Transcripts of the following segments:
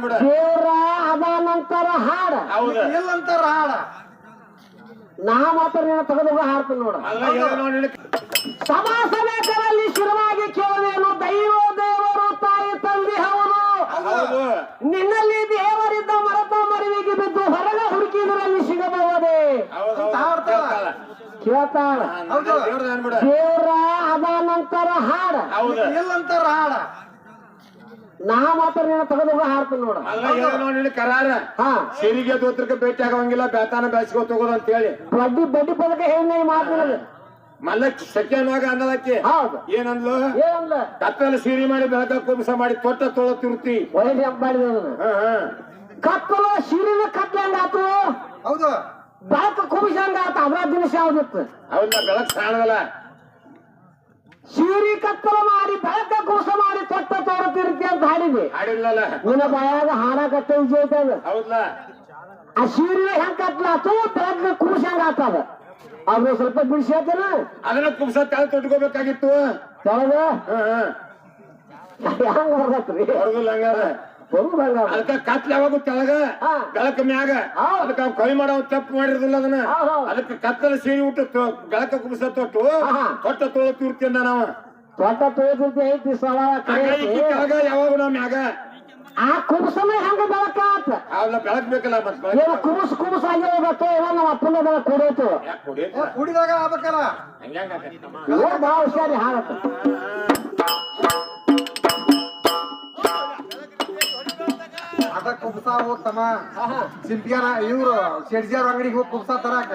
ಅನ್ಬಿಡ ದೇವ್ರ ಅದಾನಂತರ ಹಾಡ. ಹೌದು. ಇಲ್ಲಂತಾರ ಹಾಡ. ನಾ ಮಾತ್ರ ನೀನು ತೆಗೆದು ಹಾಡ್ತೀನಿ ನೋಡ. ಸಭಾ ಸಮೇತರಲ್ಲಿ ಶಿರವಾಗಿ ಕೇಳುವೇನು ದೈವ ದೇವರು ತಾಯಿ ತಂದೆ ಹೌದು. ನಿನ್ನಲ್ಲಿ ದೇವರಿದ್ದ ಮರತ ಮರಿವಿಗೆ ಬಿದ್ದು ಹೊರಗೆ ಹುಡುಕಿದ್ರಲ್ಲಿ ಸಿಗಬಹುದೇ. ಕೇಳ್ತಾಳ. ದೇವ್ರ ಅದ ನಂತರ ಹಾಡ. ಇಲ್ಲಂತಾರ ಹಾಡ. ನಾ ಮಾತ್ರ ನಿನ್ನ ತಗದು ಹೋಗ ಹಾಡ್ತೀನಿ ನೋಡ ನೋಡಿ ಕರಾರ. ಹಾ. ಸಿರಿಗೆ ದೋತ್ರಕ್ಕೆ ಭೇಟಿ ಆಗೋಂಗಿಲ್ಲ ಬೇತಾನ ಬೇಸ್ಕೊ ತಗೋದು ಅಂತ ಹೇಳಿ ಬಡ್ಡಿ ಬಡ್ಡಿ ಪದಕ ಹೇಳಿ ಮಾತಿನದು ಮಲ್ಲ ಸಖ್ಯನಾಗ ಅನ್ನದಕ್ಕೆ. ಹೌದು. ಏನಂದ್ಲು? ಏನಂದ ಕತ್ತಲ ಸೀರಿ ಮಾಡಿ ಬೆಳಕ ಕುಂಸ ಮಾಡಿ ತೊಟ್ಟ ತೊಳ ತಿರುತಿ. ಕತ್ತಲ ಶಿರಿನ ಕತ್ಲಂಗಾತು ಹೌದು. ಬೆಳಕು ಕುಬಿಸಂಗಾತ ಅದ್ರ ದಿನಸ ಯಾವ್ದಿತ್ತು ಹೌದಾ ಬೆಳಕ್ ಕಾಣದಲ್ಲ ಶಿರಿ ಕತ್ತಲ ಮಾಡಿ ಬೆಳಕ ಕೂಸ ಮಾಡಿ ತೊಟ್ಟ ತೋರುತ್ತಿರುತ್ತೆ ಅಂತ ಹಾಡಿದೆ. ಹಾಡಿಲ್ಲಲ್ಲ ನಿನ್ನ ಬಾಯಾಗ ಹಾಡ ಕಟ್ಟ ವಿಜಯ ಹೌದಲ್ಲ ಆ ಸೀರೆ ಹೆಂಗ್ ಕತ್ಲಾತು ಬೆಳಕ ಹೆಂಗ ಆತದ ಅದು ಸ್ವಲ್ಪ ಬಿಡಿಸಿ ಹೇಳ್ತೇನ. ಅದನ್ನ ಕೂಸ ತಲೆ ತೊಟ್ಕೋಬೇಕಾಗಿತ್ತು. ತೆಳಗ? ಹೆಂಗ್ ಬರ್ತೈತ್ರಿ ಹೊರದಿಲ್ಲ ಹಂಗಾರ ಅದಕ್ಕ ಕತ್ಲ ಯಾವಾಗ ತೆಳಗ. ಬೆಳಕ ಮ್ಯಾಗ. ಅದಕ್ಕ ಅವ್ ಕೈ ಮಾಡೋ ತಪ್ಪು ಮಾಡಿರೋದಿಲ್ಲ ಅದನ್ನ. ಅದಕ್ಕ ಕತ್ತಲ ಸೇರಿ ಊಟ ಬೆಳಕ ಕುಂಸ ತೊಟ್ಟು ಹಾ. ತೊಟ್ಟ ತೊಳ ತಿರ್ತಿಂದ ನಾವ. ತೊಟ್ಟ ತೋರಿಸಿ ಐತಿ ಐತಿ. ಯಾವಾಗ ನಾವ್ ಮ್ಯಾಗ. ಆ ಕುಬಸನ ಹೆಂಗ ಬೆಳಕ ಆತ? ಅವಲ್ಲ ಬೆಳಕ್ ಬೇಕಲ್ಲ ಮತ್ ಬೆಳಕ್ ಏನು ಕುಬಸ್ ಕುಬಸ್ ಆಗಿ ಹೋಗ್ಬೇಕು ಏನೋ ನಮ್ಮ ಅಪ್ಪನ ಬೆಳಕ್ ಕುಡಿದಾಗ ಆಗ್ಬೇಕಲ್ಲ? ಹಂಗ? ಭಾಳ ಹುಷಾರಿ ಅದ ಕುಬ್ಸ ಹೋಗ್ತಮ್ಮ ಸಿಂಪಿಯಾರ ಇವ್ರು ಶೆಡ್ಜಿಯವ್ರ ಅಂಗಡಿಗೆ ಹೋಗಿ ಕುಬ್ಸ ತರಾಕ.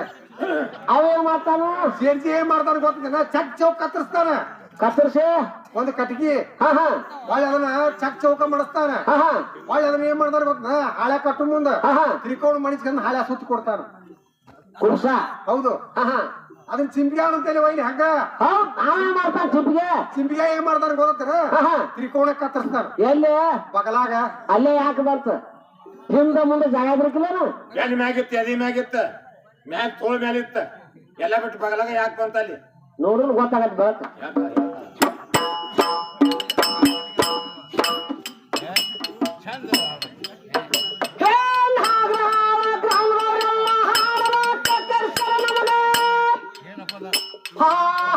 ಅವೇನ್ ಮಾಡ್ತಾನು? ಶೆಡ್ಜಿ ಏನ್ ಮಾಡ್ತಾನ ಗೊತ್ತಿಲ್ಲ. ಚಕ್ ಚೌಕ್ ಕತ್ತರಿಸ್ತಾನ. ಕತ್ತರಿಸಿ? ಒಂದು ಕಟ್ಗಿ. ಹೊಳ್ಳಿ ಅದನ್ನ ಚಕ್ ಚೌಕ ಮಾಡಿಸ್ತಾನ. ಒಳ್ಳೆ ಅದನ್ನ ಏನ್ ಮಾಡ್ತಾರ ಗೊತ್ತ ಹಾಳೆ ಕಟ್ಟು ಮುಂದ ತ್ರಿಕೋಣ ಮಣಿಸ್ಕೊಂಡ್ ಹಾಳೆ ಸುತ್ತ ಕೊಡ್ತಾನ. ಕುಬ್ಸ? ಹೌದು. ಅದನ್ನ ಚಿಂಪಿಗೆ ಅಂತೇಳಿ ಒಯ್ಲಿ ಹಂಗ? ಚಿಂಪಿಗೆ ನಾವೇ ಚಿಂಪಿಗ ಏನ್ ಮಾಡ್ತಾರ ಗೊತ್ತಾರ ತ್ರಿಕೋಣ ಕತ್ತರಿಸ್ತಾರ. ಎಲ್ಲಿ? ಬಗಲಾಗ. ಅಲ್ಲೇ ಯಾಕೆ ಬರ್ತ? ಹಿಂದ ಮುಂದೆ ಜಾಗ ಬರ್ಕಿಲ್ಲ ಎಲ್ಲಿ ಮ್ಯಾಗಿತ್ತ ಎದಿ ಮ್ಯಾಗಿತ್ತ ಮ್ಯಾಗ ತೋಳ ಮ್ಯಾಲಿತ್ತ ಎಲ್ಲ ಬಿಟ್ಟು ಬಗಲಾಗ ಯಾಕೆ ಬಂತ ಅಲ್ಲಿ? ನೋಡಿದ್ರೆ ಗೊತ್ತಾಗತ್ತೆ ಬೆಳಕ ನಮಗೆ. ಹಾ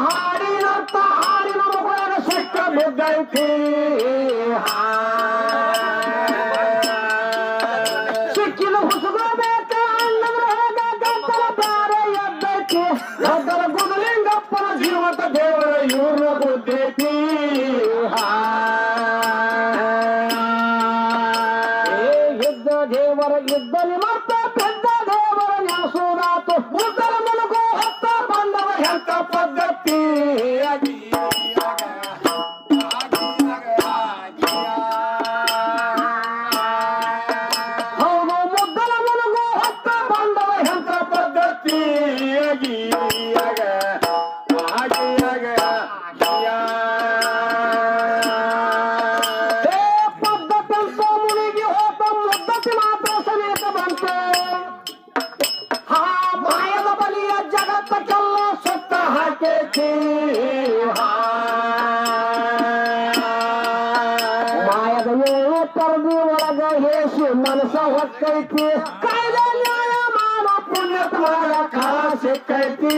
ಹಾಡಿನರ್ಥ ಹಾಡಿನ ಮಗುವಾಗ ಸಿಕ್ಕ ಬಿದ್ದೈತಿ ಹಾ. ಸಿಕ್ಕಿದ ಸಿಕ್ಕೈತಿ.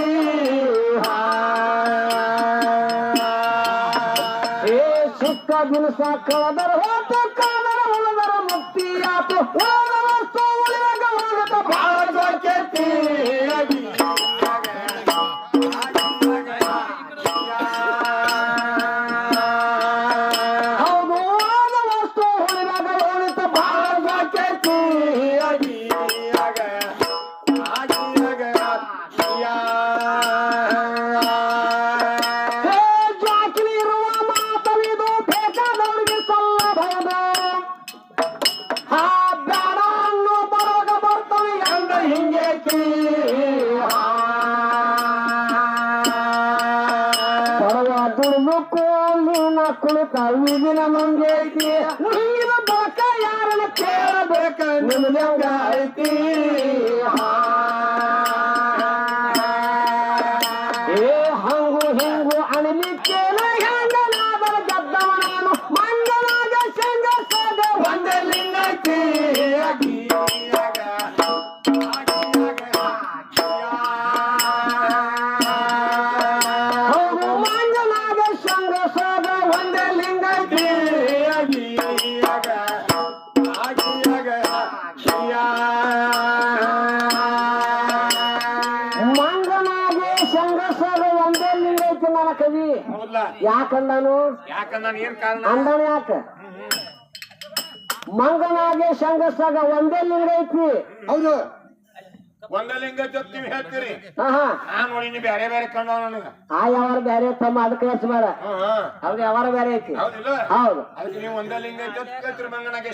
ಏ ಸಿಕ್ಕ ದಿನಸ ಕಳದರ ಹೋತು ಕಾದರ ಉಳಿದರ ಮುಕ್ತಿಯಾತು ಉಳಿದ ಹಿಂಗು ಅಣಲಿಕ್ಕೇನ ಯಾಕಂದಾನು ಯಾಕಂದ ಏನ್ ಕಾರಣ? ಅಂದಾನ ಯಾಕ? ಮಂಗನಾಗೆ ಶಂಗಸಾಗ ಒಂದೇ ಲಿಂಗ ಐತಿ ಹೌದು. ಒಂದ ಲಿಂಗ ಜೊತೆ ನೀವ್ ಹೇಳ್ತೀರಿ? ಹಾ ಹಾ. ನಾನ್ ನೋಡಿ ನೀ ಬೇರೆ ಬೇರೆ ಕಂಡ ನನಗ. ಆ ಯಾವಾರ ಬೇರೆ ತಮ್ಮ ಅದಕ್ಕೆ ಹೆಚ್ಚಬೇಡ ಹಾ ಹ್ಮ್. ಅವ್ರು ಯಾವಾರ ಬೇರೆ ಐತಿ. ಹೌದಿಲ್ಲ ಹೌದು. ಅದಕ್ಕೆ ನೀವು ಒಂದ ಲಿಂಗ ಜೊತೆ ಕೇಳ್ತೀರಿ ಮಂಗನಾಗೆ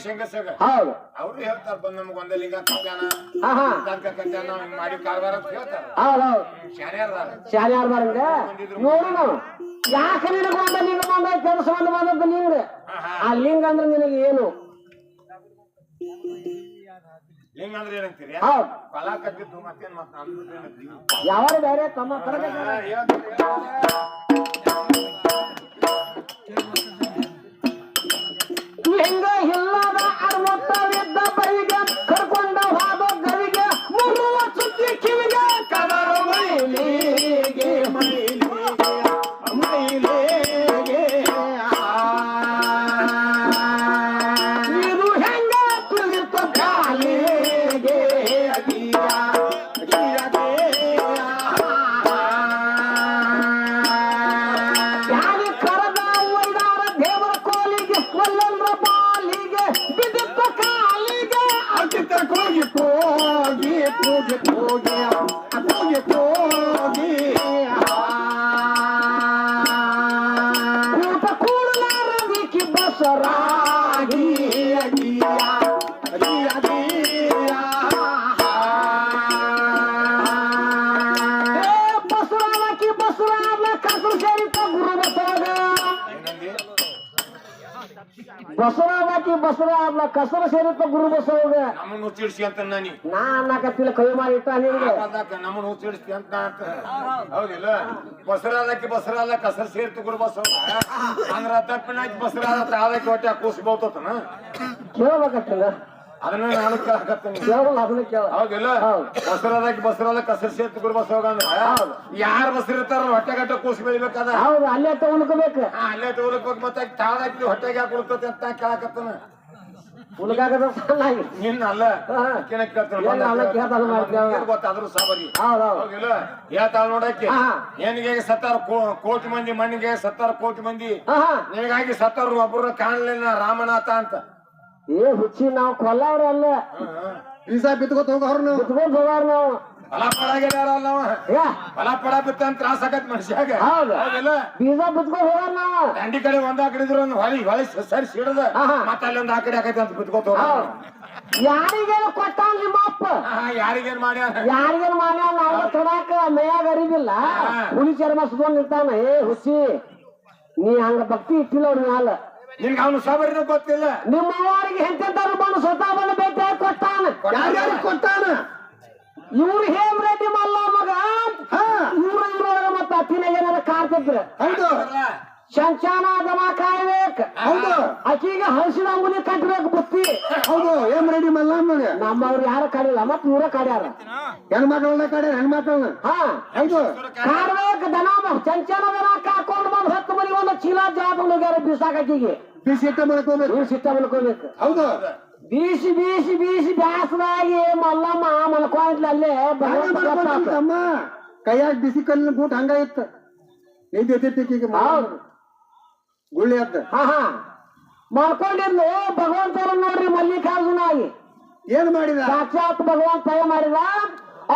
ಹೌದು. ಅವ್ರು ಹೇಳ್ತಾರ ಬಂದ್ ನಮ್ಗ್ ಒಂದ ಲಿಂಗ ಕಟ್ಯಾನ ಹಾ. ಹಾ ಕಟ್ಯಾನ ಹಿಂಗ್ ಮಾಡಿ ಕಾರ್ಬಾರ ಅಂತ ಹೇಳ್ತಾರ. ಹೌದು ಹೌದು. ಶಾನೆ ಅದಾರ. ಶಾಲೆ ಯಾರು ಬರಂಗ ನೋಡು ನಾವು. ಯಾಕೆ ನಿನಗೆ ಒಂದ ಲಿಂಗ ಬಂದ ಕೆಲಸ ಒಂದು ಬಂದದ್ದು ಲಿಂಗ ಆ ಲಿಂಗ ಅಂದ್ರೆ ನಿನಗೆ ಏನು? ಲಿಂಗ ಅಂದ್ರೆ ಏನಂತೀರಿ? ಹೌದು. ಫಲ ಕಟ್ಟಿದ್ದು ಮತ್ತೇನ್ ಮತ್ತ ಅಂದ್ಬಿಟ್ಟು ಯಾವಾರ ಬೇರೆ ತಮ್ಮ ಹೆಂಗ ಲಿಂಗ ಇಲ್ಲದ ಅರವತ್ತವಿದ್ದ ಬೈಗೆ ಬಸರಾಮಕಿ ಅದ್ನ ಕಸರ ಸೇರಿತ್ತ ಗುರು ಬಸರಾಗ ನಮ್ಮನ್ನ ಹುಚ್ಚಿಡ್ಸಿ ಅಂತ ನಾನು. ನಾ ಅನ್ನಕತ್ತಿಲ್ಲ ಕೈ ಮಾಡಿ ಇಟ್ಟ ನಿನ್ಗೆ ನಮ್ಮನ್ನ ಹುಚ್ಚಿಡಿಸ್ತಿ ಅಂತ ಹೌದಿಲ್ಲ? ಬಸರಾದಕ್ಕೆ ಬಸರಾದ ಕಸರ ಸೇರಿತ್ತು ಗುರು ಬಸವ. ಅಂದ್ರ ತಪ್ಪಿನಾಕಿ ಬಸರಾದ ತಾದಕ್ಕೆ ಹೊಟ್ಟೆ ಕೂಸಿ ಬೋತತನ ಕೇಳ್ಬೇಕತ್ತಿಲ್ಲ ಅದನ್ನ ನಾನು ಕೇಳಕತ್ತೀನಿ. ಕೇಳಲ್ಲ ಅದನ್ನ ಕೇಳ. ಹೌದಿಲ್ಲ? ಹೌದು. ಬಸರಾದಕ್ಕೆ ಬಸರಾದ ಕಸರ್ ಸೇರ್ತು ಗುರು ಬಸವ ಯಾರ್ ಯಾರು ಬಸರಿರ್ತಾರ ಹೊಟ್ಟೆ ಗಟ್ಟ ಕೂಸಿ ಬೆಳಿಬೇಕಾದ? ಹೌದು ಅಲ್ಲೇ ತಗೊಳ್ಕೋಬೇಕು ಅಲ್ಲೇ ತಗೊಳಕ್ ಮತ್ತೆ ತಾದಾಕಿ ಹೊಟ್ಟೆಗೆ ಯಾಕೆ ಉಳ್ಕೊತಿ ಅಂತ ಕೇಳಕತ್ತನ. ಸಣ್ಣಾಗಿ. ನಿನ್ನ ಅಲ್ಲ. ಮಾಡ್ತೀವಿ ಅವ. ಗೊತ್ತಾದ್ರು ಸಾಬರಿ. ಹೌದು ಹೌದು. ಹೌದಿಲ್ಲ? ಹೇಳ್ತಾಳ ನೋಡಕ್ಕೆ. ಏನಿಗೆ ಸತ್ತಾರ ಕೋಟಿ ಮಂದಿ ಮಣ್ಣಿಗೆ ಸತ್ತಾರ ಕೋಟಿ ಮಂದಿ. ನಿನಗಾಗಿ ಸತ್ತಾರ ಒಬ್ಬರು ಕಾಣಲಿಲ್ಲ ರಾಮನಾಥ ಅಂತ. ಏ ಹುಚ್ಚಿ ನಾವು ಕೊಲ್ಲವ್ರ ಅಲ್ಲ ವೀಸಾ ಬಿತ್ಕೋತ ಹೋಗೋರ್ನು ಬಿಟ್ಕೊಂಡ್ ಹೋಗಾರ ನಾವು. ಫಲ ಪಡಾಗಿದಾರಲ್ಲ ನಾವು. ಏ ಫಲ ಪಡ ಬಿತ್ತ ಅಂತ ತ್ರಾಸ ಆಗತ್ ಮನುಷ್ಯಾಗ. ಹೌದು. ಹೌದಿಲ್ಲ? ಬೀಜ ಬಿತ್ಕೊಂಡ್ ಹೋಗಾರ ನಾವು. ದಂಡಿ ಕಡೆ ಒಂದ್ ಆ ಕಡೆ ಇದ್ರು ಒಂದು ಹೊಳಿ ಹೊಳಿ ಸರಿ ಸಿಡದ ಹಾ, ಹಾ. ಮತ್ತ ಅಲ್ಲಿ ಒಂದ್ ಆ ಕಡೆ ಅಂತ ಬಿತ್ಕೋತ ಹೋಗ ಯಾರಿಗೇನು ಕೊಟ್ಟಾನ ನಿಮ್ಮ ಅಪ್ಪ? ಯಾರಿಗೇನ್ ಮಾಡ್ಯಾರ ಯಾರಿಗೇನು ಮಾನ್ಯ ನಾವು ತೊಡಾಕ ಮೈಯಾಗ ಅರಿವಿಲ್ಲ. ಹುಲಿ ಚರ್ಮ ಸುತ್ಕೊಂಡ್ ನಿಂತಾನ ಏ ಹುಚ್ಚಿ ನೀ ಹಂಗ ಭಕ್ತಿ ಇಟ್ಟಿಲ್ಲ ಅವ್ರ ಮ್ಯಾಲ. ನಿನ್ಗೆ ಅವನು ಸಾಬರಿನ ಗೊತ್ತಿಲ್ಲ. ನಿಮ್ಮ ಅವರಿಗೆ ಬಂದು ಸ್ವತಃ ಬಂದು ಭೇಟಿ ಆಗಿ ಕೊಟ್ಟಾನ. ಕೊಟ್ಟಾನ. ಇವ್ರು ಹೇಮ್ ರೆಡ್ಡಿ ಮಲ್ಲ ಮಗ. ಹಾ. ಇವ್ರ ಇವ್ರೊಳಗ ಮತ್ತ ಅತ್ತಿನ ಏನಾರ ಕಾರ್ತಿದ್ರ ಹೌದು. ಶಂಚಾನ ದಮ ಕಾಯ್ಬೇಕ. ಹೌದು. ಆಕಿಗೆ ಹಸಿನ ಅಂಗುಲಿ ಕಟ್ಬೇಕು ಬುತ್ತಿ. ಹೌದು. ಏನ್ ರೆಡಿ ಮಲ್ಲ ನಮ್ಮವ್ರು ಯಾರ ಕಾಡಿಲ್ಲ. ಮತ್ ಇವ್ರ ಕಾಡ್ಯಾರ? ಹೆಣ್ಮಕ್ಳನ್ನ ಕಾಡ್ಯಾರ? ಹೆಣ್ಮಕ್ಳನ್ನ? ಹಾ. ಹೌದು. ಕಾಡ್ಬೇಕು ದನ ಚಂಚನ ದನ ಕಾಕೊಂಡು ಬಂದ್ ಹತ್ತು ಮನಿ ಒಂದು ಚೀಲ ಜಾತ ಹೋಗ್ಯಾರ ಬೀಸಾಕಿಗೆ ಬಿಸಿ ಇಟ್ಟ ಮಾಡ್ಕೋಬೇಕು ಇವ್ರು ಸಿಟ್ಟ ಮಲ್ಕೋಬೇಕು ಹೌದು? ಬೀಸಿ ಬೀಸಿ ಬೀಸಿ ಬ್ಯಾಸದಾಗಿ ಮಲ್ಲಮ್ಮ ಮಲ್ಕೊಂಡ್ಲ ಅಲ್ಲೇ ಹಂಗ ಭಗವಂತ ಮಾಡ್ಕೊಂಡ್ ಗೊತ್ತಾತ. ತಮ್ಮ ಕೈಯಾಗ ಬಿಸಿ ಕಲ್ಲಿನ ಗೂಟ್ ಹಂಗ ಇತ್ತ. ನಿದ್ದೆ ಹೌದು. ಗುಳ್ಳಿ ಅದ್ದ. ಹಾ ಹಾ. ಮಾಡ್ಕೊಂಡಿದ್ಲು ಭಗವಂತನ ನೋಡ್ರಿ ಮಲ್ಲಿಕಾರ್ಜುನ ಆಗಿ ಏನ್ ಮಾಡಿದ? ಸಾಕ್ಷಾತ್ ಭಗವಂತ ಏನ್ ಮಾಡಿದ?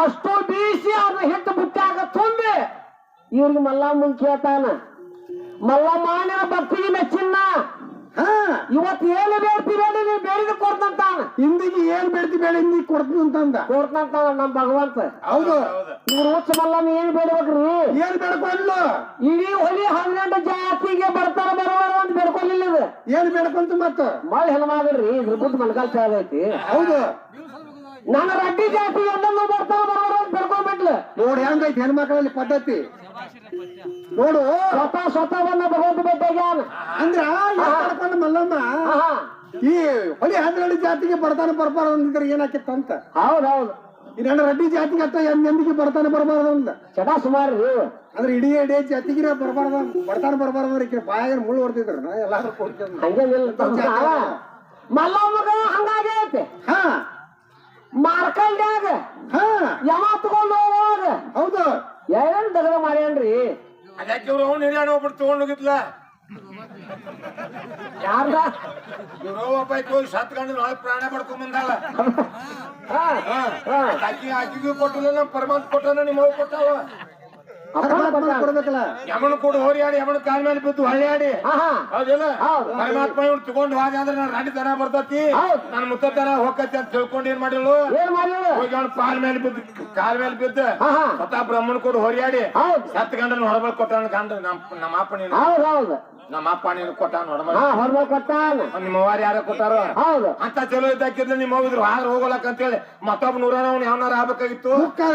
ಅಷ್ಟು ಬೀಸಿ ಅದ್ರ ಹಿಟ್ಟು ಬುಟ್ಟಾಗ ತುಂಬಿ. ಇವ್ರಿಗೆ ಮಲ್ಲಮ್ಮನ್ ಕೇಳ್ತಾನ. ಮಲ್ಲಮ್ಮ ನಿನ್ನ ಭಕ್ತಿಗೆ ಮೆಚ್ಚಿನ. ಹಾ ಇವತ್ತು ಏನು ಬೇಡ್ತೀವಿ ನೀವು ಬೇಡಿದ ಕೊಡ್ತಂತಾನ ಹಿಂದಿಗೆ ಏನ್ ಬೇಡ್ತಿ ಬೇಡ ಹಿಂದಿಗೆ ಕೊಡ್ತೀನಿ ಅಂತಂದ. ಕೊಡ್ತಂತಾನ ನಮ್ ಭಗವಂತ. ಹೌದು. ಇವ್ರ ಹುಚ್ಚ ಮಲ್ಲಮ್ಮ ಏನ್ ಬೇಡ್ಬೇಕ್ರಿ? ಏನ್ ಬೇಡ್ಕೊಂಡ್ಲು? ಇಡೀ ಹೊಲಿ ಹನ್ನೆರಡು ಜಾತಿಗೆ ಬರ್ತಾರ ಬರೋರು ಅಂತ ಬೇಡ್ಕೊಳ್ಳಿಲ್ಲ ಇದು. ಏನ್ ಬೇಡ್ಕೊಂತ ಮತ್ತ? ಮಳೆ ಹೆಣ್ಮಾದ್ರಿ ಇದ್ರ ಬುದ್ಧ ಮಲ್ಕಾಲ್ ಐತಿ ಹೌದು. ನನ್ನ ರಡ್ಡಿ ಜಾತಿ ಎಲ್ಲ ಬರ್ತಾರ ಬರೋರು ಅಂತ ಬೇಡ್ಕೊಂಡ್ಬಿಟ್ಲು. ನೋಡಿ ಹೆಂಗೈತಿ ಹೆಣ್ಮಕ್ಳಲ್ಲಿ ಪದ್ಧತಿ. ನೋಡು. ಸ್ವತಃ ಸ್ವತವನ್ನು ಭಗವಂತ ಭೇಟಿಯಾಗ್ಯಾನ ಅಂದ್ರ ಮಾಡ್ಕೊಂಡ ಮಲ್ಲಮ್ಮ ಈ ಹೊಳಿ ಹನ್ನೆರಡು ಜಾತಿಗೆ ಬರ್ತಾನೆ ಬರ್ಬಾರ್ದು ಅಂದಿದ್ರೆ ಅಂತ? ಹೌದ್ ಹೌದು ನನ್ನ ರೆಡ್ಡಿ ಜಾತಿಗೆ ಅತ್ತ ಎಂದಿಗೆ ಬರ್ತಾನೆ ಬರಬಾರ್ದು ಅಂತ? ಚಟ ಸುಮಾರು ಅಂದ್ರೆ ಇಡೀ ಇಡೀ ಜಾತಿಗೆ ಬರಬಾರ್ದು ಬರ್ತಾನೆ ಬರಬಾರ್ದು ಅಂದ್ರೆ ಈಕಿ ಬಾಯಾಗ ಮುಳ್ಳು ಹೊಡ್ತಿದ್ರು ಎಲ್ಲಾರು ಮಲ್ಲಮ್ಮಗ ಹಂಗಾಗೈತೆ ಹಾ. ಮಾರ್ಕಂಡ್ಯಾಗ ಹಾ. ಯಾವ ತಗೊಂಡ್ ಹೌದು. ಎರಡು ದಗದ ಮಾಡ್ಯಾನ್ರಿ? ಅದಕ್ಕೆ ಇವ್ರು ಅವ್ನು ಹಿರಿಯಾಣ ಒಬ್ರು ತಗೊಂಡು ಹೋಗಿದ್ಲ ಯಾರ್ದ ಇವ್ರು ಒಬ್ಬ ಹೋಗಿ ಸತ್ ಗಂಡ ನಾಳೆ ಪ್ರಾಣ ಪಡ್ಕೊಂಡ್ ಬಂದಾಳ. ಆಕಿ ಆಕಿಗೂ ಕೊಟ್ಟಿಲ್ಲ ನಮ್ಮ ಪರಮಾತ್ಮ ಕೊಟ್ಟಾನ ನಿಮ್ಮ ಕೊಟ್ಟಾವ ಕೊಟ್ಟ. ಕೊಡ್ಬೇಕಲ್ಲ. ಯಮನ ಕೂಡ ಹೋರಿಯಾಡಿ ಯಮನ ಕಾಲ್ ಮೇಲೆ ಬಿದ್ದು ಹೊಳ್ಳಿ ಹಾ, ಹಾ. ಹೌದಿಲ್ಲ? ಹೌದು. ಪರಮಾತ್ಮ ಇವ್ರು ತಗೊಂಡು ಹೋದ ಅಂದ್ರೆ ನಾನು ರಾಣಿ ತರ ಬರ್ತತಿ. ನನ್ನ ಮುತ್ತ ತರ ಹೋಗತಿ ಅಂತ ತಿಳ್ಕೊಂಡು ಏನ್ ಮಾಡಿಳು ಮಾಡಿದ್ರು ಹೋಗಿ ಅವ್ನು ಪಾಲ್ ಮೇಲೆ ಬಿದ್ದು ಕಾಲ್ ಮೇಲೆ ಬಿದ್ದು. ಸ್ವತಃ ಬ್ರಹ್ಮನ್ ಕೂಡ ಹೋರಿಯಾಡಿ ಸತ್ ಗಂಡನ ಹೊರಬಲ್ ಕೊಟ್ಟಾನ ಗಂಡ ನಮ್ ನಮ್ಮ ಅಪ್ಪ ನೀನು ನಮ್ಮ ಅಪ್ಪ ನೀನು ಕೊಟ್ಟಾನ ಹೊರಬಲ್. ಕೊಟ್ಟಾನ ನಿಮ್ಮ ಅವ್ವಾರು ಯಾರ ಕೊಟ್ಟಾರ? ಅಂತ ಚಲೋ ಇದ್ದಾಕಿದ್ರೆ ನಿಮ್ಮ ಹೋಗಿದ್ರು. ಹಾರ ಅಂತ ಅಂತೇಳಿ ಮತ್ತೊಬ್ಬ ನೂರ ಅವ್ನು ಯಾವನಾರ ಆಗ್ಬೇಕಾಗಿತ್ತು? ಮುಕ್ಕಾಲ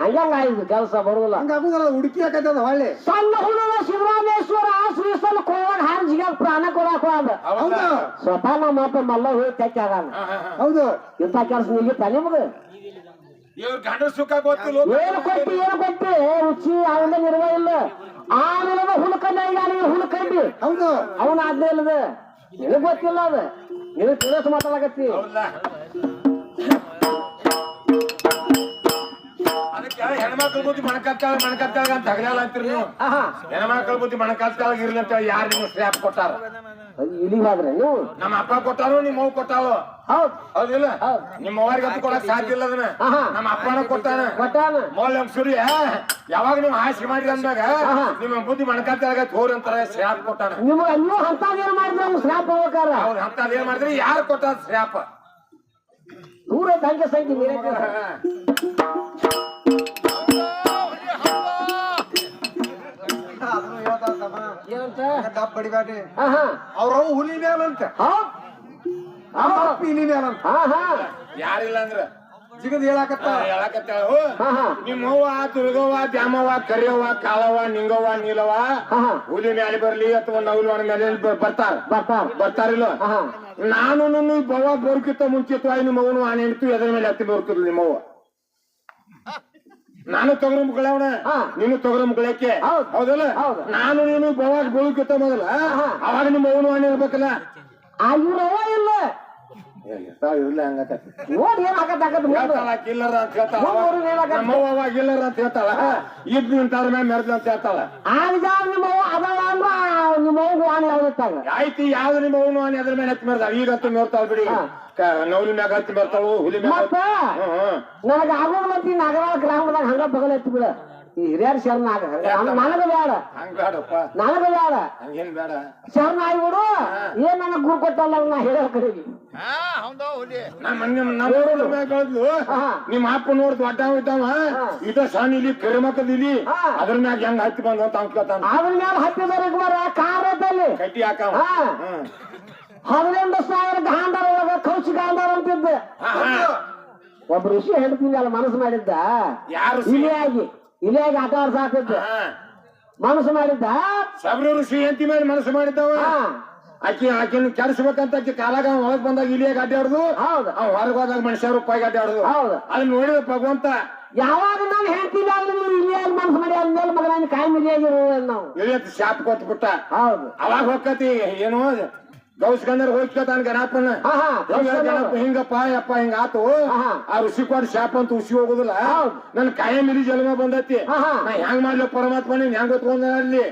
ಗಡಿಗೆ ಆಕತಿ ಕೆಲಸ ಬರುದಿಲ್ಲ. ಹಂಗ ಆಗುದಲ್ಲ ಹುಡುಕಿ ಆಕತಿ ಹೊಳ್ಳಿ. ಸಣ್ಣ ಹುಡುಗ ಶಿವರಾಮೇಶ್ವರ ಶ್ರೀಸಲ್ ಕೋವನ್ ಹಾರ ಜಿಗ ಪ್ರಾಣ ಕೊಡಾಕ ಹೋದ? ಹೌದಾ. ಸ್ವತಃ ನಮ್ಮ ಅಪ್ಪ ಮಲ್ಲ ಹೋಗಿ ತೆಕ್ಕ. ಹೌದು. ಇಂಥ ಕೆಲಸ ನಿಗಿತ್ತ ನಿಮ್ಗೆ? ಗಂಡ ಸುಖ ಗೊತ್ತಿಲ್ಲ ಏನು ಕೊಟ್ಟಿ ಏನು ಕೊಟ್ಟಿ? ರುಚಿ ಅವನ ನಿರ್ವ ಇಲ್ಲ. ಆಮೇಲೆ ಹುಡುಕಲ್ಲ ಈಗ ಹುಡುಕಂಡಿ ಹೌದು. ಅವನ ಆದ್ಮೇಲೆ ಇಲ್ಲದ ನಿನಗ್ ಗೊತ್ತಿಲ್ಲ ಅದ? ನಿನಗ್ ತಿಳಿಸ್ ಮಾತಾಡಕತ್ತಿ ಹೆಣ್ಮಕ್ಳ ಬುದ್ಧಿ ಮಣಕತ್ತಾಳ ಮಣಕತ್ತಾಳ ಅಂತ ಹಗಲೆಲ್ಲ ಅಂತೀರಿ ನೀವು? ಆಹಾ. ಹೆಣ್ಮಕ್ಳ ಬುದ್ಧಿ ಮಣಕತ್ತಾಳ ಇರ್ಲಿ ಅಂತ ಯಾರು ನಿಮ್ಗೆ ಸ್ಲ್ಯಾಪ್ ಕೊಟ್ಟಾರ? ಇಲ್ಲಿಗಾದ್ರೆ ನೀವು? ನಮ್ಮ ಅಪ್ಪ ಕೊಟ್ಟಾರು ನಿಮ್ಮ ಅವ್ವ ಕೊಟ್ಟಾಳು ಹೌದ್. ಹೌದಿಲ್ಲ ಹೌದ್. ನಿಮ್ಮ ಅವ್ರಿಗೆ ಅಂತ ಕೊಡಕ್ ಸಾಧ್ಯ ಇಲ್ಲ ಅದನ್ನ. ಆಹಾ. ನಮ್ಮ ಅಪ್ಪನ ಕೊಟ್ಟಾನ. ಕೊಟ್ಟಾನ. ಮೋಲ್ ಸೂರ್ಯ ಯಾವಾಗ ನೀವು ಆಸೆ ಮಾಡಿದ ಅಂದಾಗ. ನಿಮ್ಮ ಬುದ್ಧಿ ಮಣಕತ್ತಾಗ ತೋರ್ ಅಂತಾರ ಸ್ಲ್ಯಾಪ್ ಕೊಟ್ಟಾನ. ನಿಮ್ಗ ನೀವು ಅಂತದೇನ್ ಮಾಡಿದ್ರೆ ಸ್ಲ್ಯಾಪ್ ಹೌದು ಅಂತ ಏನ್ ಮಾಡಿದ್ರಿ ಯಾರು ಕೊಟ್ಟಾರ ಸ್ಲ್ಯಾಪ್ ದೂರ ಸಂಖ್ಯೆ ಸಂಖ್ಯೆ. ಏನಂತ ಡಬ್ ಬಡಿಬ್ಯಾಡ್ರಿ ಹಾ ಅವ್ರವ್ ಹುಲಿ ಮೇಲಂತ ಇಲಿ ಮೇಲಂತ ಯಾರಿಲ್ಲ ಅಂದ್ರ? ಜಿಗದ್ ಹೇಳಾಕತ್ತ. ಹೇಳಕತ್ತಾಳು ನಿಮ್ಮವ್ವ ದುರ್ಗವ್ವ ದ್ಯಾಮವ್ವ ಕರಿಯವ್ವ ಕಾಳವ್ವ ನಿಂಗವ್ವ ನೀಲವ್ವ ಹುಲಿ ಮೇಲೆ ಬರ್ಲಿ ಅಥವಾ ನವಲವನ ಮೇಲೆ ಬರ್ತಾರ. ಬರ್ತಾರ. ಬರ್ತಾರಿಲ್ಲ ನಾನು ಬವ ಬೋರ್ಕಿತ್ತ ಮುಂಚಿತವಾಗಿ ನಿಮ್ಮ ಅವನು ಆನೆ ಇಡ್ತು ಎದ್ರ ಮೇಲೆ ಹತ್ತಿ ಬೋರ್ಕಿದ್ಲು ನಿಮ್ಮವ್ವ ನಾನು ತೊಗರ ಮುಗಳವಣ. ನೀನು ತೊಗರ ಮುಗಳಕ್ಕೆ ಹೌದು. ಹೌದಲ್ಲ? ಹೌದು. ನಾನು ನೀನು ಬವಾಗ ಬೀಳ್ಕೊತ ಮೊದಲ. ಅವಾಗ ನಿಮ್ಮ ಅವನು ಆನೆ ಇರ್ಬೇಕಲ್ಲ? ಆ ಇವ್ರವ ಇಲ್ಲ. ಇರ್ತಾವ ಇರ್ಲಿ ನೋಡಿ ಏನ್ ಕಿಲ್ಲರ ಅಂತ ಹೇಳ್ತಾಳ. ನಮ್ಮವ್ವ ಅಂತ ಹೇಳ್ತಾಳ. ಇದ್ ನಿಂತಾರ ಮೇಲೆ ಅಂತ ಹೇಳ್ತಾಳ. ಆಗ ನಿಮ್ಮ ಅವ್ವ ಅದಾವ ಅಂದ್ರ ನಿಮ್ಮ ಅವ್ಗ ವಾಣಿ ಆಗಿತ್ತಾಗ ಆಯ್ತು ಯಾವ್ದು ನಿಮ್ಮ ಅವನು ಆನೆ ಅದ್ರ ಮೇಲೆ ಹತ್ತಿ ಮೆರೆದ ಈಗಂತೂ ಮೇರ್ತಾಳ ಬಿಡಿ. ಕ- ನವಲಿ ಮ್ಯಾಗ ಹತ್ತಿ ಬರ್ತಾಳು ಹುಲಿ ಮ್ಯಾಗ ಮತ್ತ ಹ್ಮ್ ಹ್ಮ್. ನನಗ ಗ್ರಾಮದಾಗ ಹಂಗ ಬಗಲ್ ಎತ್ತಿ ಬಿಡ. ಈ ಹಿರಿಯರ್ ಶರಣ ಆಗ ನನಗ ಬೇಡ. ಹಂಗ ಬೇಡಪ್ಪ. ನನಗ ಬೇಡ. ಹಂಗೇನ್ ಬೇಡ? ಶರಣ ಆಗಿಬಿಡು. ಏನ್ ನನಗ್ ಗುರು ಕೊಟ್ಟಲ್ಲ ನಾ ಹೇಳೋ ಕಡೆಗೆ. ನಮ್ಮ ಅಪ್ಪ ನೋಡ್ ದೊಡ್ಡ ಇದ್ದಾವ. ಇದ ಸಣ್ಣ ಇಲ್ಲಿ ಕರಿಮಕ್ಕದ ಇಲ್ಲಿ ಅದ್ರ ಮ್ಯಾಗ ಹೆಂಗ್ ಹತ್ತಿ ಬಂದ ಅಂತ ಅವ್ನ್ ಕೇಳ್ತಾನ. ಅದ್ರ ಮೇಲೆ ಹತ್ತಿದವರೆಗೆ ಬರ ಕಾರದಲ್ಲಿ ಕಟ್ಟಿ ಹಾಕವ. ಹದಿನೆಂಟು ಸಾವಿರ ಗಾಂಧಾರ ಒಳಗ ಕೌಚಿ ಗಾಂಧಾರ ಅಂತಿದ್ದೆ. ಒಬ್ಬ ಋಷಿ ಹೇಳ್ತೀನಿ ಅಲ್ಲ ಮನಸ್ಸು ಮಾಡಿದ್ದ. ಯಾರು ಸಿ- ಇಲಿಯಾಗಿ ಇಲಿಯಾಗಿ ಆಟ ಆಡ್ಸಾಕಿದ್ದ ಹಾ. ಮನಸ್ಸು ಮಾಡಿದ್ದ? ಸಬ್ರು ಋಷಿ ಎಂತಿ ಮೇಲೆ ಮನಸ್ಸು ಮಾಡಿದ್ದಾವ? ಹಾ. ಆಕಿ ಆಕಿನ ಕೆಡಿಸ್ಬೇಕಂತ ಆಕಿ ಕಾಲಾಗ ಒಳಗ್ ಬಂದಾಗ ಇಲಿಯಾಗ ಅಡ್ಡಾಡುದು ಹೌದು. ಅವ್ ಹೊರಗೆ ಹೋದಾಗ ಮನುಷ್ಯ ರೂಪಾಯಿ ಅಡ್ಡಾಡುದು ಹೌದು. ಅದನ್ನ ನೋಡಿದ ಭಗವಂತ ಯಾವಾಗ ನಾನು ಹೇಳ್ತಿಲ್ಲ ಅಂದ್ರೆ ನೀವು ಇಲಿಯಾಗಿ ಮನಸ್ಸು ಮಾಡಿ ಅಂದ್ಮೇಲೆ ಮಗ ನಾನು ಕಾಯಿ ಮಿಲಿಯಾಗಿರು ನಾವು. ಇಳಿಯತ್ ಶಾಪ್ ಕೊಟ್ಬಿಟ್ಟ. ಹೌದು. ಅವಾಗ ಹೋಗ್ಕತಿ ಏನು ಗೌಸ್ಕಂದ್ರ ಹೋಗ್ತದ ಗಣಪನ. ಹಿಂಗಪ್ಪ ಯಪ್ಪ ಹಿಂಗ ಆತು. ಆ ಋಷಿ ಕೊಡ್ ಶಾಪ ಅಂತ ಉಸಿ ಹೋಗುದಿಲ್ಲ. ನನ್ ಕಾಯ ಮಿಲಿ ಜನ್ಮ ಬಂದೈತಿ. ನಾ ಹೆಂಗ್ ಮಾಡ್ಲಿ ಪರಮಾತ್ಮ ನೀನ್ ಹೆಂಗ್ ಗೊತ್ಕೊಂಡ ಅಲ್ಲಿ?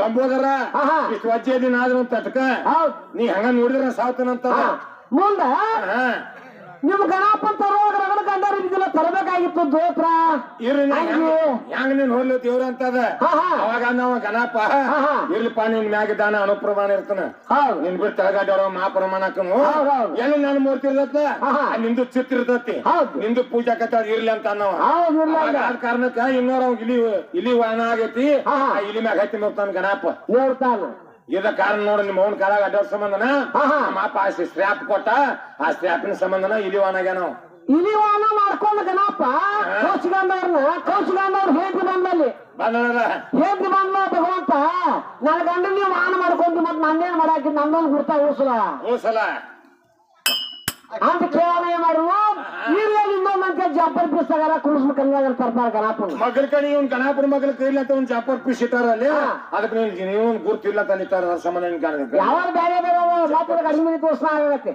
ಲಂಬೋದರ. ಇಷ್ಟು ವಜ್ಜೆ ದಿನ ಆದ್ರ ತಟ್ಕ ನೀ ಹೆಂಗ ನೋಡಿದ್ರ ಸಾವ್ತನಂತ. ಮುಂದ? ಹಾ ನಿಮ್ ಗಣಪಂತ ತರುವಾಗ ರಗಡ ಗಂಡಾರ ಇದ್ದಿಲ್ಲ ತರಬೇಕಾಗಿತ್ತು ದೋತ್ರ ಇರ್ಲಿ ಹೆಂಗ್ ನೀನ್ ಹೋಗ್ಲಿ ದೇವ್ರ ಅಂತದ. ಅವಾಗ ನಾವ ಗಣಪ. ಇರ್ಲಿಪ್ಪ ನಿನ್ ಮ್ಯಾಗ ದಾನ ಅನುಪ್ರಮಾಣ ಇರ್ತಾನ. ನಿನ್ ಬಿಟ್ಟು ತೆಳಗಾಡೋ ಮಹಾಪ್ರಮಾಣಕ್ಕನು. ಹೌದ್ ಹೌದ್. ಏನು ನನ್ನ ಮೂರ್ತಿ ಇರ್ತೈತ ಆಹಾ. ನಿಂದು ಚಿತ್ರ ಇರ್ತತಿ. ನಿಂದು ಪೂಜಾ ಕತ್ತ ಇರ್ಲಿ ಅಂತ ಅನ್ನವ ಆದ ಕಾರಣಕ್ಕ ಇನ್ನೋರ್ ಇಲಿ ಇಲಿ ವಾಹನ ಆಗೈತಿ. ಇಲಿ ಮ್ಯಾಗ ಹತ್ತಿ ನೋಡ್ತಾನ ಗಣಪ. ನೋಡ್ತಾನ. ಇದ ಕಾರಣ ನೋಡ ನಿಮ್ಮ ಅವನ ಕಾಲಾಗ ಅಡ್ಡಾಡ್ ಸಂಬಂಧನ. ನಮ್ಮ ಅಪ್ಪ ಆ ಸ್ಟ್ರ್ಯಾಪ್ ಕೊಟ್ಟ ಆ ಸ್ಟ್ರ್ಯಾಪಿನ ಸಂಬಂಧನ ಇಲಿ ವಾಹನ ಆಗ್ಯಾನ ಅವ. ಇಲಿವಾನ ಮಾಡ್ಕೊಂಡ ಗಣಪ್ಪ ಕೌಚಿಗಂದವ್ರನ್ನ ಕೌಚಿಗಂದವ್ರು ಹೇಗೆ ಬಂದಲ್ಲಿ ಹೇಗೆ ಬಂದ ಭಗವಂತ ನನ್ನ ಗಂಡ ನೀವು ವಾಹನ ಮಾಡ್ಕೊಂತ ಮತ್ ನನ್ನೇನ್ ಮಾಡಾಕಿ ನನ್ನೊಂದು ಗುರ್ತಾ ಉಳಿಸಲ ಉಳ್ಸಲ ಅಂತ ಕೇಳೋಣ ಏನ್ ಮಾಡಿದ್ರು ಇಲ್ಲಿ ಇನ್ನೊಂದಂತ ಜಬ್ಬರ್ ಪೀಸ್ತಾಗಾರ ಕುಣಿಸ್ಬೇಕು ಕಲ್ಯಾಣ ತರ್ತಾರ ಗಣಪನ ಮಗಲ್ ಕಡೆ ಇವ್ನ್ ಗಣಪನ ಮಗಲ್ ಕೈಲಿ ಅಂತ ಒಂದ್ ಜಾಪರ್ ಪೀಸ್ ಇಟ್ಟಾರ ಅಲ್ಲಿ ಹಾ. ಅದಕ್ಕೆ ನೀನ್ ನೀವೊಂದ್ ಗುರ್ತಿಲ್ಲ ತಂದಿಟ್ಟಾರ ಅದ್ರ ಸಂಬಂಧ ನಿನ್ ಕಾಣಕ್ಕೆ ಯಾವಾಗ ಬೇರೆ ಬೇರೆ ಮಾತ್ರ ಕಡಿಮೆ ತೋರ್ಸ ಆಗತ್ತೆ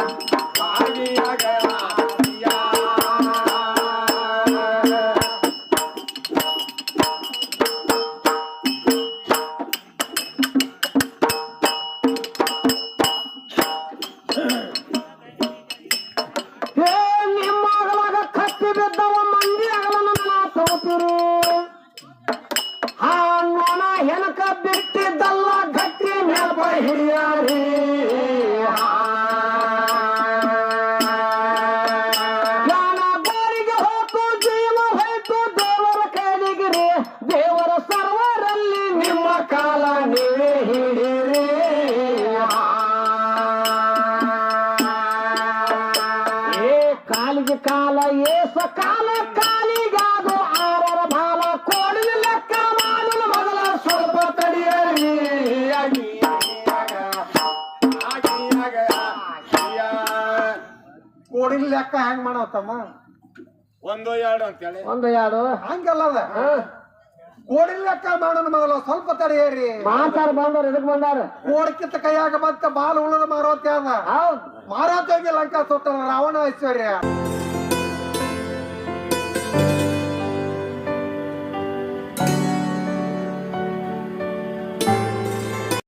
ತಗೋತೀರಿ ಹಾ ನೋಣ ಹೆನಕ ಬಿಟ್ಟಿದ್ದಲ್ಲ ಗಟ್ಟಿ ನೆಪ ಹಿಡಿಯಾರಿ ಲೆಕ್ಕ ಹೆಂಗ್ ಮಾಡತ್ತಮ್ಮ? ತಮ್ಮ ಒಂದು ಎರಡು ಅಂತೇಳಿ. ಒಂದು ಎರಡು. ಹಂಗಲ್ಲ ಅದ. ಕೋಡಿ ಲೆಕ್ಕ ಮಾಡೋಣ ಮೊದಲು ಸ್ವಲ್ಪ ತಡೆಯರಿ ಮಾತಾರ ಬಂದವ್ರು ಇದಕ್ ಬಂದಾರ? ಕೋಡಕ್ಕಿಂತ ಕೈಯಾಗ ಬಂತ ಬಾಲ್ ಉಳಿದ ಮಾರೋತ್ಯ ಅದ. ಹೌದ್. ಲಂಕಾ ಸುಟ್ಟ ರಾವಣ ಐಶ್ವರ್ಯ.